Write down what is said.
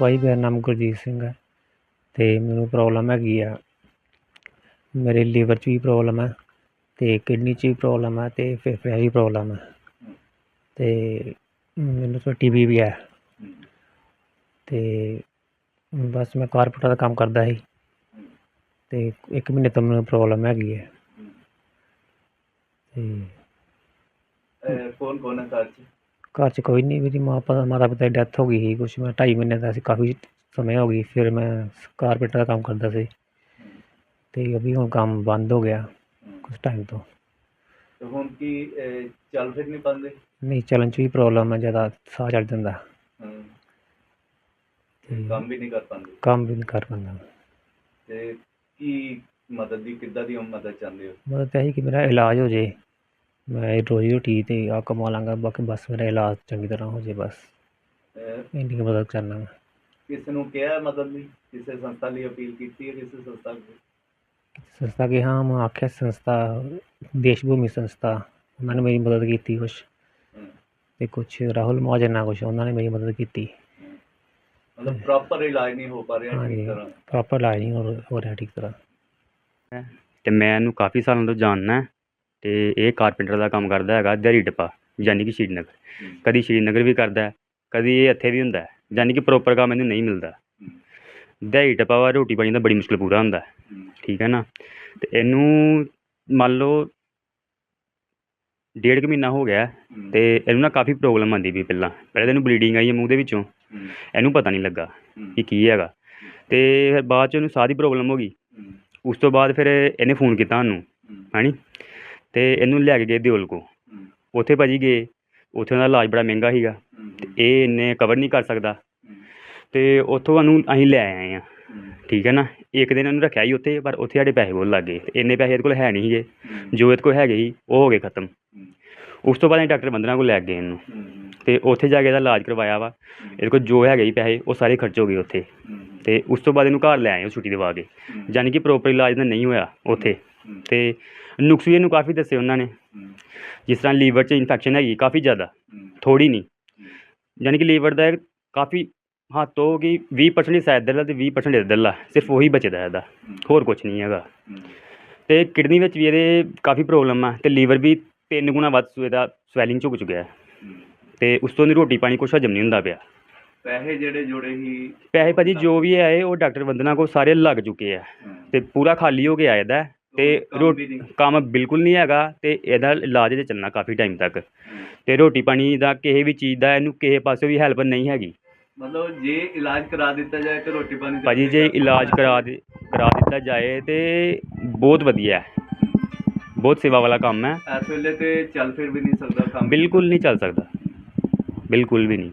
ਭਾਈ, ਮੇਰਾ ਨਾਮ ਗੁਰਜੀਤ ਸਿੰਘ ਹੈ ਅਤੇ ਮੈਨੂੰ ਪ੍ਰੋਬਲਮ ਹੈਗੀ ਆ। ਮੇਰੇ ਲੀਵਰ 'ਚ ਵੀ ਪ੍ਰੋਬਲਮ ਹੈ ਅਤੇ ਕਿਡਨੀ 'ਚ ਵੀ ਪ੍ਰੋਬਲਮ ਹੈ ਅਤੇ ਫੇਫੜਿਆਂ 'ਚ ਵੀ ਪ੍ਰੋਬਲਮ ਹੈ ਅਤੇ ਮੈਨੂੰ ਤਾਂ ਟੀ ਬੀ ਵੀ ਹੈ ਅਤੇ ਬਸ ਮੈਂ ਕਾਰਪੈਂਟਰ ਦਾ ਕੰਮ ਕਰਦਾ ਸੀ ਅਤੇ ਇੱਕ ਮਹੀਨੇ ਤੋਂ ਮੈਨੂੰ ਪ੍ਰੋਬਲਮ ਹੈਗੀ ਹੈ ਅਤੇ ਕੌਣ ਕੌਣ ਹੈ ਘਰ 'ਚ? ਘਰ 'ਚ ਕੋਈ ਨਹੀਂ ਮੇਰੀ ਮਾਂ ਮਾਤਾ ਪਿਤਾ ਦੀ ਡੈਥ ਹੋ ਗਈ ਸੀ ਕੁਛ ਮੈਂ ਢਾਈ ਮਹੀਨੇ ਦਾ ਸੀ ਕਾਫੀ ਸਮੇਂ ਹੋ ਗਈ ਫਿਰ ਮੈਂ ਕਾਰਪੈਂਟਰ ਦਾ ਕੰਮ ਕਰਦਾ ਸੀ। ਅਤੇ ਅਭੀ ਹੁਣ ਕੰਮ ਬੰਦ ਹੋ ਗਿਆ ਕੁਛ ਟਾਈਮ ਤੋਂ। ਤੇ ਹੁਣ ਕੀ ਅਹ, ਚੱਲ ਫਿਰ ਨਹੀਂ ਪਾਉਂਦੇ? ਨਹੀਂ ਚੱਲਣ 'ਚ ਵੀ ਪ੍ਰੋਬਲਮ ਹੈ ਜ਼ਿਆਦਾ ਸਾਹ ਚੜ੍ਹ ਜਾਂਦਾ। ਕੰਮ ਵੀ ਨਹੀਂ ਕਰ ਪਾਉਂਦੇ? ਕੰਮ ਵੀ ਨਹੀਂ ਕਰ ਪਾਉਂਦਾ। ਤੇ ਕੀ ਮਦਦ ਦੀ ਕਿੱਦਾਂ ਦੀ ਮਦਦ ਚਾਹੁੰਦੇ ਹੋ? ਮਤਲਬ ਤਾਂ ਇਹੀ ਕਿ ਮੇਰਾ ਇਲਾਜ ਹੋ ਜੇ। ਮੈਂ ਰੋਜ਼ੀ ਰੋਟੀ ਤੇ ਆ ਕਮਾ ਲਾਂਗਾ ਬਾਕੀ ਬਸ ਮੇਰਾ ਇਲਾਜ ਚੰਗੀ ਤਰ੍ਹਾਂ ਹੋ ਜੇ ਬਸ। ਅਹ, ਇੰਨੀ ਕੁ ਮਦਦ ਕਰਨਾ ਮੈਂ। ਕਿਸੇ ਨੂੰ ਕਿਹਾ ਮਦਦ ਲਈ? ਕਿਸੇ ਸੰਸਥਾ ਲਈ ਅਪੀਲ ਕੀਤੀ ਹੈ ਕਿਸੇ ਸੰਸਥਾ ਲਈ ਸੰਸਥਾ ਕੇ ਹਾਂ ਮੈਂ ਆਖਿਆ ਸੰਸਥਾ ਦੇਸ਼ ਭੂਮੀ ਸੰਸਥਾ ਉਹਨਾਂ ਨੇ ਮੇਰੀ ਮਦਦ ਕੀਤੀ ਕੁਛ। ਹਮ, ਅਤੇ ਕੁਛ ਰਾਹੁਲ ਮਹਾਜਨ ਨਾਲ ਕੁਛ ਉਹਨਾਂ ਨੇ ਮੇਰੀ ਮਦਦ ਕੀਤੀ। ਮਤਲਬ ਪ੍ਰੋਪਰ ਇਲਾਜ ਨਹੀਂ ਹੋ ਪਾ ਰਿਹਾ ਹਾਂਜੀ ਠੀਕ ਤਰ੍ਹਾਂ। ਪ੍ਰੋਪਰ ਇਲਾਜ ਨਹੀਂ ਹੋ ਹੋ ਰਿਹਾ ਠੀਕ ਤਰ੍ਹਾਂ। ਤੇ ਮੈਂ ਇਹਨੂੰ ਕਾਫੀ ਸਾਲਾਂ ਤੋਂ ਜਾਣਦਾ। ਤੇ ਇਹ ਕਾਰਪੈਂਟਰ ਦਾ ਕੰਮ ਕਰਦਾ ਹੈਗਾ ਦਿਹਾੜੀ ਟੱਪਾ ਯਾਨੀ ਕਿ ਸ਼੍ਰੀਨਗਰ। ਕਦੀ ਸ਼੍ਰੀਨਗਰ ਵੀ ਕਰਦਾ ਹੈ, ਕਦੀ ਇਹ ਇੱਥੇ ਵੀ ਹੁੰਦਾ ਹੈ। ਯਾਨੀ ਕਿ ਪ੍ਰੋਪਰ ਕੰਮ ਇਹਨੂੰ ਨਹੀਂ ਮਿਲਦਾ। ਦਿਹਾੜੀ ਟੱਪਾ ਵਾ ਰੋਟੀ ਪਾਣੀ ਦਾ ਬੜੀ ਮੁਸ਼ਕਿਲ ਪੂਰਾ ਹੁੰਦਾ ਹੈ, ਠੀਕ ਹੈ ਨਾ? ਤੇ ਇਹਨੂੰ ਮੰਨ ਲਓ ਡੇਢ ਕੁ ਮਹੀਨਾ ਹੋ ਗਿਆ ਹੈ ਤੇ ਇਹਨੂੰ ਨਾ ਕਾਫੀ ਪ੍ਰੋਬਲਮ ਆਉਂਦੀ ਵੀ ਪਹਿਲਾਂ। ਪਹਿਲਾਂ ਤਾਂ ਇਹਨੂੰ ਬਲੀਡਿੰਗ ਆਈ ਹੈ ਮੂੰਹ ਦੇ ਵਿੱਚੋਂ ਇਹਨੂੰ ਪਤਾ ਨਹੀਂ ਲੱਗਾ ਕਿ ਕੀ ਹੈਗਾ। ਤੇ ਫਿਰ ਬਾਅਦ ਚ ਉਹਨੂੰ ਸਾਹ ਦੀ ਪ੍ਰੋਬਲਮ ਹੋ ਗਈ। ਉਸ ਤੋਂ ਬਾਅਦ ਫਿਰ ਇਹਨੇ ਫੋਨ ਕੀਤਾ ਸਾਨੂੰ ਹਮ, ਹੈਨੀ ਤੇ ਇਹਨੂੰ ਲੈ ਕੇ ਗਏ ਦਿਓਲ ਕੋ ਉੱਥੇ ਭਾਜੀ ਗਏ। ਉੱਥੇ ਉਹਦਾ ਇਲਾਜ ਬੜਾ ਮਹਿੰਗਾ ਸੀਗਾ। ਹਮ, ਇਹ ਇੰਨੇ ਕਵਰ ਨਹੀਂ ਕਰ ਸਕਦਾ। ਤੇ ਉੱਥੋਂ ਸਾਨੂੰ ਅਸੀਂ ਲੈ ਆਏ ਆ ਠੀਕ ਹੈ ਨਾ? ਇੱਕ ਦਿਨ ਉਹਨੂੰ ਰੱਖਿਆ ਹੀ ਉੱਥੇ ਪਰ ਉੱਥੇ ਸਾਡੇ ਪੈਸੇ ਬਹੁਤ ਲੱਗ ਗਏ। ਤੇ ਇੰਨੇ ਪੈਸੇ ਇਹਦੇ ਕੋਲ ਹੈ ਨਹੀਂ ਸੀਗੇ। ਜੋ ਇਹਦੇ ਕੋਲ ਹੈਗੇ ਸੀ ਉਹ ਹੋ ਗਏ ਖਤਮ। ਉਸ ਤੋਂ ਬਾਅਦ ਅਸੀਂ ਡਾਕਟਰ ਬੰਦਨਾ ਕੋਲ ਲੈ ਗਏ ਇਹਨੂੰ। ਤੇ ਉੱਥੇ ਜਾ ਕੇ ਇਹਦਾ ਇਲਾਜ ਕਰਵਾਇਆ ਵਾ। ਇਹਦੇ ਕੋਲ ਜੋ ਹੈਗੇ ਸੀ ਪੈਸੇ ਉਹ ਸਾਰੇ ਖਰਚ ਹੋ ਗਏ ਉੱਥੇ। ਤੇ ਉਸ ਤੋਂ ਬਾਅਦ ਇਹਨੂੰ ਘਰ ਲੈ ਆਏ ਉਹ ਛੁੱਟੀ ਦਵਾ ਕੇ। ਯਾਨੀ ਕਿ ਪ੍ਰੋਪਰ ਇਲਾਜ ਤਾਂ ਨਹੀਂ ਹੋਇਆ ਉੱਥੇ। ਤੇ ਨੁਕਸ ਵੀ ਇਹਨੂੰ ਕਾਫੀ ਦੱਸੇ ਉਹਨਾਂ ਨੇ। ਜਿਸ ਤਰ੍ਹਾਂ ਲੀਵਰ 'ਚ ਇਨਫੈਕਸ਼ਨ ਹੈਗੀ ਕਾਫੀ ਜ਼ਿਆਦਾ ਥੋੜੀ ਨਹੀਂ। ਯਾਨੀ ਕਿ ਲੀਵਰ ਦਾ ਕਾਫੀ ਹੱਦ ਤੋਂ ਕਿ 20% ਹਿੱਸਾ ਇੱਧਰਲਾ ਤੇ 20% ਇੱਧਰਲਾ ਸਿਰਫ ਉਹੀ ਬਚਦਾ ਇਹਦਾ ਹੋਰ ਕੁਝ ਨਹੀਂ ਹੈਗਾ। ਤੇ ਕਿਡਨੀ ਵਿੱਚ ਵੀ ਇਹਦੇ ਕਾਫੀ ਪ੍ਰੋਬਲਮ ਆ ਤੇ ਲੀਵਰ ਵੀ ਤਿੰਨ ਗੁਣਾ ਵੱਧ ਇਹਦਾ ਸਵੈਲਿੰਗ ਝੁਕ ਚੁੱਕਿਆ ਹੈ। ਤੇ ਉਸ ਤੋਂ ਦੀ ਰੋਟੀ ਪਾਣੀ ਕੁਛ ਹਜਮ ਨਹੀਂ ਹੁੰਦਾ ਪਿਆ। ਪੈਸੇ ਜਿਹੜੇ ਜੋੜੇ ਹੀ ਪੈਸੇ ਭਾਜੀ ਜੋ ਵੀ ਆਏ ਉਹ ਡਾਕਟਰ ਵੰਦਨਾ ਕੋਲ ਸਾਰੇ ਲੱਗ ਚੁੱਕੇ ਆ। ਤੇ ਪੂਰਾ ਖਾਲੀ ਹੋ ਗਿਆ ਇਹਦਾ ਤੇ ਕੰਮ ਰੋ ਵੀ ਨਹੀਂ। ਕੰਮ ਬਿਲਕੁਲ ਨਹੀਂ ਹੈਗਾ ਤੇ ਇਹਦਾ ਇਲਾਜ ਤੇ ਚੱਲਣਾ ਕਾਫੀ ਟਾਈਮ ਤੱਕ। ਤੇ ਰੋਟੀ ਪਾਣੀ ਦਾ ਕਿਸੇ ਵੀ ਚੀਜ਼ ਦਾ ਇਹਨੂੰ ਕਿਸੇ ਪਾਸੇ ਵੀ ਹੈਲਪ ਨਹੀਂ ਹੈਗੀ। ਮਤਲਬ ਜੇ ਇਲਾਜ ਕਰਾ ਦਿੱਤਾ ਜਾਏ ਤੇ ਰੋਟੀ ਪਾਣੀ ਭਾਜੀ ਜੇ ਇਲਾਜ ਕਰਾ ਦੇ ਕਰਾ ਦਿੱਤਾ ਜਾਏ ਤੇ ਬਹੁਤ ਵਧੀਆ ਹੈ। ਬਹੁਤ ਸੇਵਾ ਵਾਲਾ ਕੰਮ ਹੈ। ਇਸ ਵੇਲੇ ਤੇ ਚੱਲ ਫਿਰ ਵੀ ਨਹੀਂ ਸਕਦਾ ਕੰਮ। ਬਿਲਕੁਲ ਨਹੀਂ ਚੱਲ ਸਕਦਾ। ਬਿਲਕੁਲ ਵੀ ਨਹੀਂ।